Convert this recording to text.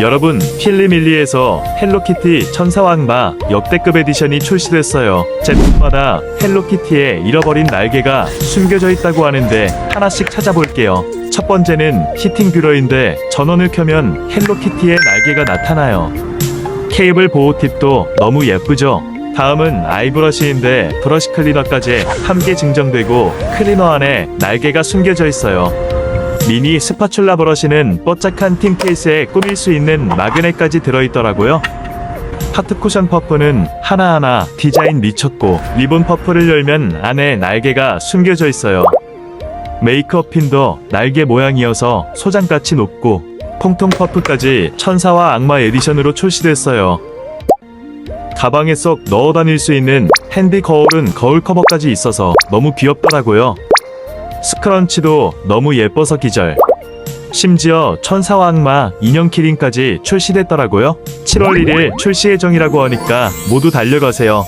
여러분, 필리밀리에서 헬로키티 천사왕마 역대급 에디션이 출시됐어요. 제품마다 헬로키티의 잃어버린 날개가 숨겨져 있다고 하는데 하나씩 찾아볼게요. 첫 번째는 히팅 뷰러인데 전원을 켜면 헬로키티의 날개가 나타나요. 케이블 보호 팁도 너무 예쁘죠? 다음은 아이브러쉬인데 브러쉬 클리너까지 함께 증정되고 클리너 안에 날개가 숨겨져 있어요. 미니 스파츌라 브러쉬는 뽀짝한 틴 케이스에 꾸밀 수 있는 마그넷까지 들어있더라고요. 하트 쿠션 퍼프는 하나하나 디자인 미쳤고 리본 퍼프를 열면 안에 날개가 숨겨져 있어요. 메이크업 핀도 날개 모양이어서 소장같이 높고 통통 퍼프까지 천사와 악마 에디션으로 출시됐어요. 가방에 쏙 넣어 다닐 수 있는 핸디 거울은 거울 커버까지 있어서 너무 귀엽더라고요. 스크런치도 너무 예뻐서 기절. 심지어 천사와 악마 인형 키링까지 출시됐더라고요. 7월 1일 출시 예정이라고 하니까 모두 달려가세요.